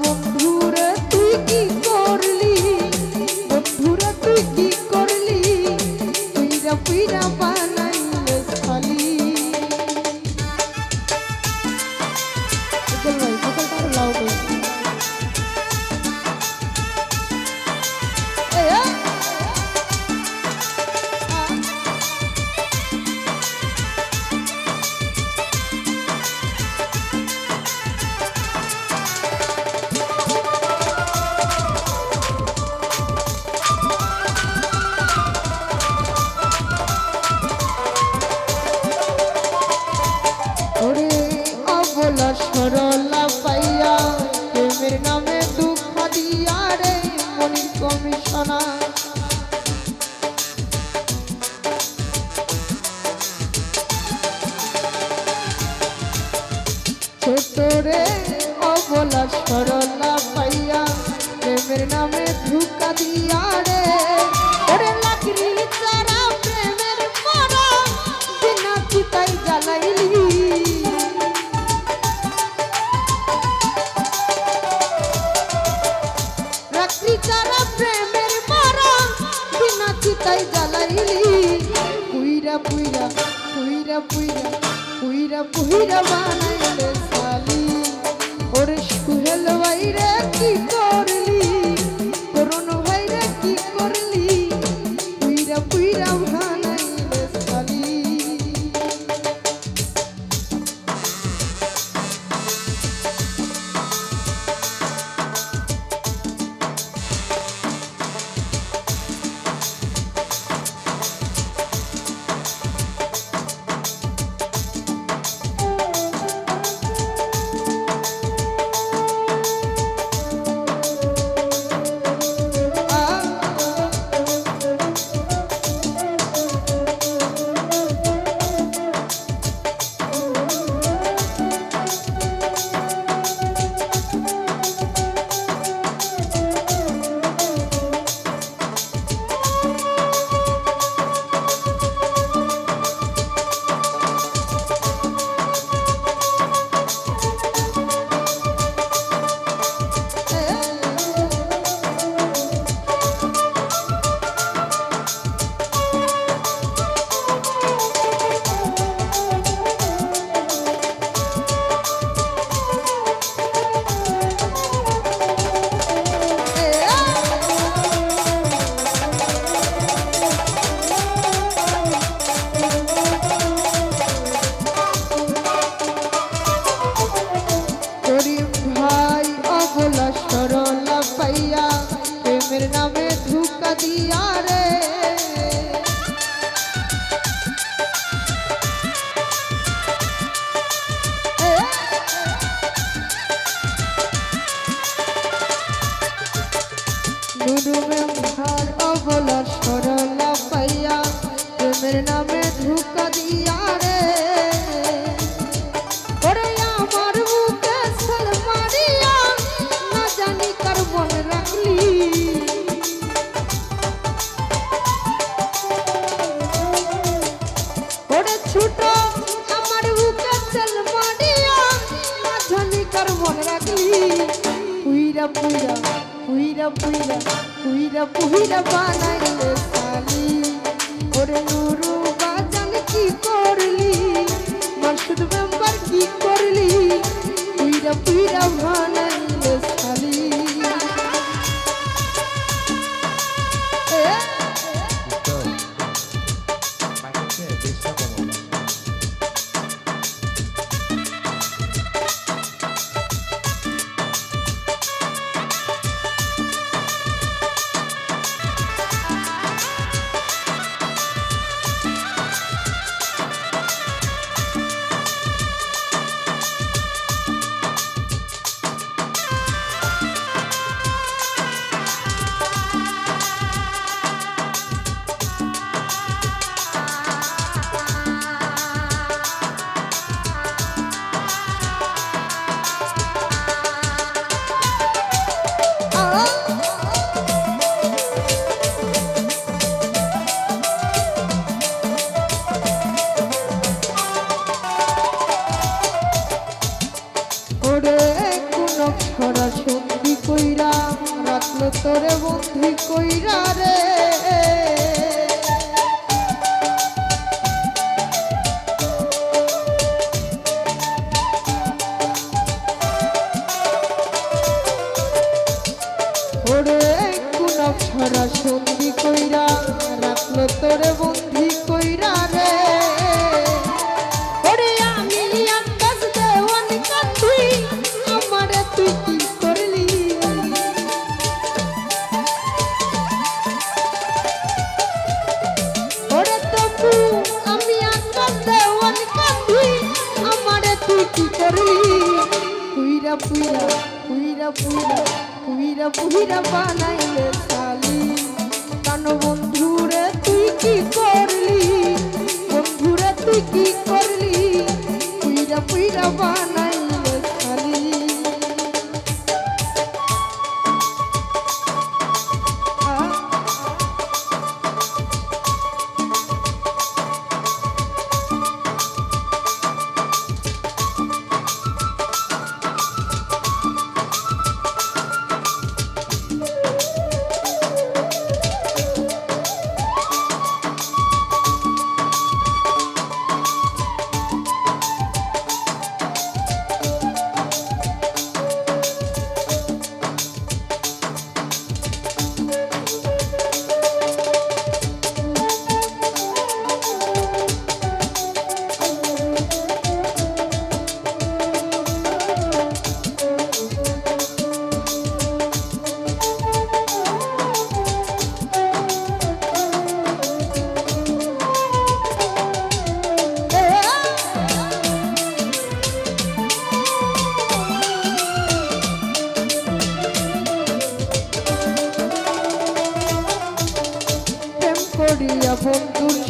বন্ধুরে তোরে অবলা সরলা পাইয়া প্রেমের নামে ধুকা দিয়া রে। ওরে লাকড়ি তারা প্রেমের পরা বিনা চিতাই জ্বালাইলি। লাকড়ি তারা প্রেমের পরা বিনা চিতাই জ্বালাইলি। পুইরা পুইরা পুইরা পুইরা পুইরা পুইরা বানাই see. दिया পুইরা পুইরা পুইরা পুইরা পুইরা পুইরা বানাইলে সালি ওরে নুরু বাজান কি করলি মাসুদ মেম্বার কি করলি পুইরা পুইরা বানাই পুহিরা পুহিরা পুহিরা বানাইলে শালি। কান বন্ধুরে, তুই কি করলি? বন্ধুরে, তুই কি করলি? পুহিরা পুহিরা বানাই fundo